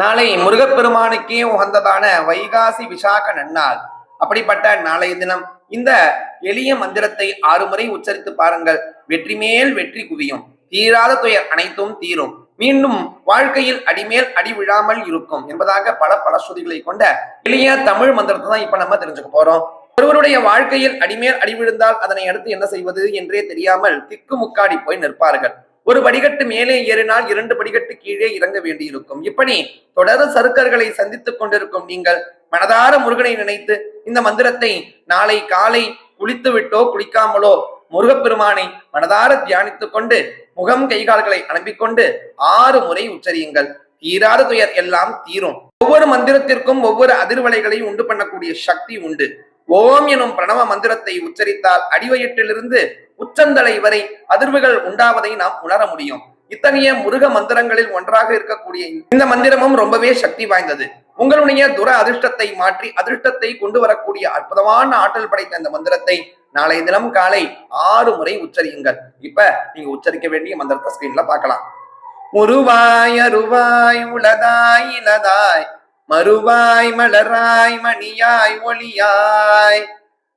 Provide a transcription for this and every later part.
நாளை முருகப்பெருமானுக்கே உகந்ததான வைகாசி விசாக நன்னாள். அப்படிப்பட்ட நாளைய தினம் இந்த எளிய மந்திரத்தை ஆறு முறை உச்சரித்து பாருங்கள். வெற்றி மேல் வெற்றி குவியும். தீராத துயர் அனைத்தும் தீரும். மீண்டும் வாழ்க்கையில் அடிமேல் அடி விழாமல் இருக்கும் என்பதாக பல பல ஸ்ருதிகளை கொண்ட எளிய தமிழ் மந்திரத்தை தான் இப்ப நம்ம தெரிஞ்சுக்க போறோம். ஒருவருடைய வாழ்க்கையில் அடிமேல் அடி விழுந்தால் அதனை அடுத்து என்ன செய்வது என்றே தெரியாமல் திக்கு முக்காடி போய் நிற்பார்கள். ஒரு படிக்கட்டு மேலே ஏறினால் இரண்டு படிக்கட்டு கீழே இறங்க வேண்டியிருக்கும். இப்படி தொடர சருக்கர்களை சந்தித்துக் கொண்டிருக்கும் நீங்கள் மனதார முருகனை நினைத்து இந்த மந்திரத்தை நாளை காலை குளித்து விட்டோ குளிக்காமலோ முருகப்பெருமானை மனதார தியானித்துக் கொண்டு முகம் கைகால்களை அனுப்பிக்கொண்டு ஆறு முறை உச்சரியுங்கள். தீராத துயர் எல்லாம் தீரும். ஒவ்வொரு மந்திரத்திற்கும் ஒவ்வொரு அதிர்வலைகளை உண்டு பண்ணக்கூடிய சக்தி உண்டு. ஓம் எனும் பிரணவ மந்திரத்தை உச்சரித்தால் அடிவயிற்றிலிருந்து உச்சந்தலை வரை அதிர்வுகள் உண்டாவதை நாம் உணர முடியும். இத்தகைய முருக மந்திரங்களில் ஒன்றாக இருக்கக்கூடிய இந்த மந்திரமும் ரொம்பவே சக்தி வாய்ந்தது. உங்களுடைய துர அதிர்ஷ்டத்தை மாற்றி அதிர்ஷ்டத்தை கொண்டு வரக்கூடிய அற்புதமான ஆற்றல் படைத்த இந்த மந்திரத்தை நாளை தினம் காலை ஆறு முறை உச்சரியுங்கள். இப்ப நீங்க உச்சரிக்க வேண்டிய மந்திரத்தை ஸ்கிரீன்ல பார்க்கலாம். உருவாய் அருவாய் உளதாய் இலதாய் மறுவாய் மலராய் மணியாய் ஒளியாய்.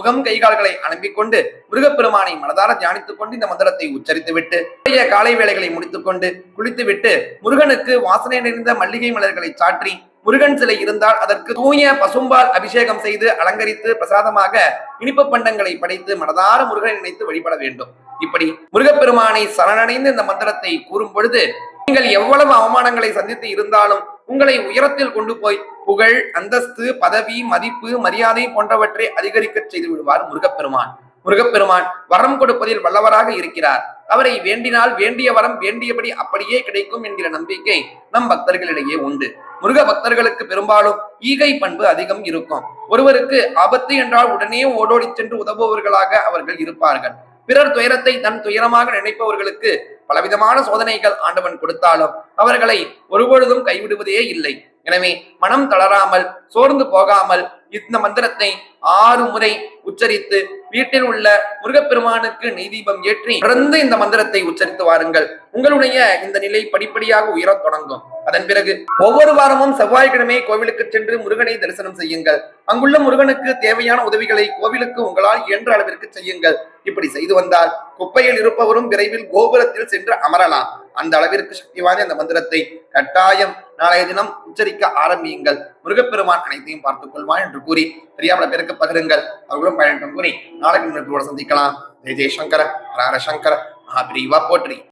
முகம் கைகால்களை அனுப்பிக்கொண்டு முருகப்பெருமானை மனதார தியானித்துக் கொண்டு இந்த மந்திரத்தை உச்சரித்து விட்டு காலை வேலைகளை முடித்துக்கொண்டு குளித்து விட்டு முருகனுக்கு வாசனை நிறைந்த மல்லிகை மலர்களை சாற்றி முருகன் சிலை இருந்தால் அதற்கு தூய பசும்பால் அபிஷேகம் செய்து அலங்கரித்து பிரசாதமாக இனிப்பு பண்டங்களை படைத்து மனதார முருகனை நினைத்து வழிபட வேண்டும். இப்படி முருகப்பெருமானை சரணடைந்து இந்த மந்திரத்தை கூறும் பொழுது நீங்கள் எவ்வளவு அவமானங்களை சந்தித்து இருந்தாலும் உங்களை உயரத்தில் கொண்டு போய் புகழ் அந்தஸ்து பதவி மதிப்பு மரியாதை போன்றவற்றை அதிகரிக்க செய்து விடுவார் முருகப்பெருமான். முருகப்பெருமான் வரம் கொடுப்பதில் வல்லவராக இருக்கிறார். அவரை வேண்டினால் வேண்டிய வரம் வேண்டியபடி அப்படியே கிடைக்கும் என்கிற நம்பிக்கை நம் பக்தர்களிடையே உண்டு. முருக பக்தர்களுக்கு பெரும்பாலும் ஈகை பண்பு அதிகம் இருக்கும். ஒருவருக்கு ஆபத்து என்றால் உடனே ஓடோடி சென்று உதவுபவர்களாக அவர்கள் இருப்பார்கள். பிறர் துயரத்தை தன் துயரமாக நினைப்பவர்களுக்கு பலவிதமான சோதனைகள் ஆண்டவன் கொடுத்தாலும் அவர்களை ஒருபொழுதும் கைவிடுவதே இல்லை. எனவே மனம் தளராமல் சோர்ந்து போகாமல் இந்த மந்திரத்தை ஆறு முறை உச்சரித்து வீட்டில் உள்ள முருகப்பெருமானுக்கு நெய்தீபம் ஏற்றி தொடர்ந்து இந்த மந்திரத்தை உச்சரித்து வாருங்கள். உங்களுடைய இந்த நிலை படிப்படியாக உயரத் தொடங்கும். அதன் பிறகு ஒவ்வொரு வாரமும் செவ்வாய்க்கிழமை கோவிலுக்கு சென்று முருகனை தரிசனம் செய்யுங்கள். அங்குள்ள முருகனுக்கு தேவையான உதவிகளை கோவிலுக்கு உங்களால் இயன்ற அளவிற்கு செய்யுங்கள். இப்படி செய்து வந்தால் குப்பையில் இருப்பவரும் விரைவில் கோபுரத்தில் சென்று அமரலாம். அந்த அளவிற்கு சக்தி வாய்ந்த அந்த மந்திரத்தை கட்டாயம் நாளைய தினம் உச்சரிக்க ஆரம்பியுங்கள். முருகப்பெருமான் அனைத்தையும் பார்த்துக் கொள்வான் என்று கூறி தெரியாமல பேருக்கு பகிருங்கள். அவர்களும் பயணம் கூறி நாளைக்கு சந்திக்கலாம். ஜெய் ஜெய் சங்கர சங்கர மகாபிரிவா போற்றி.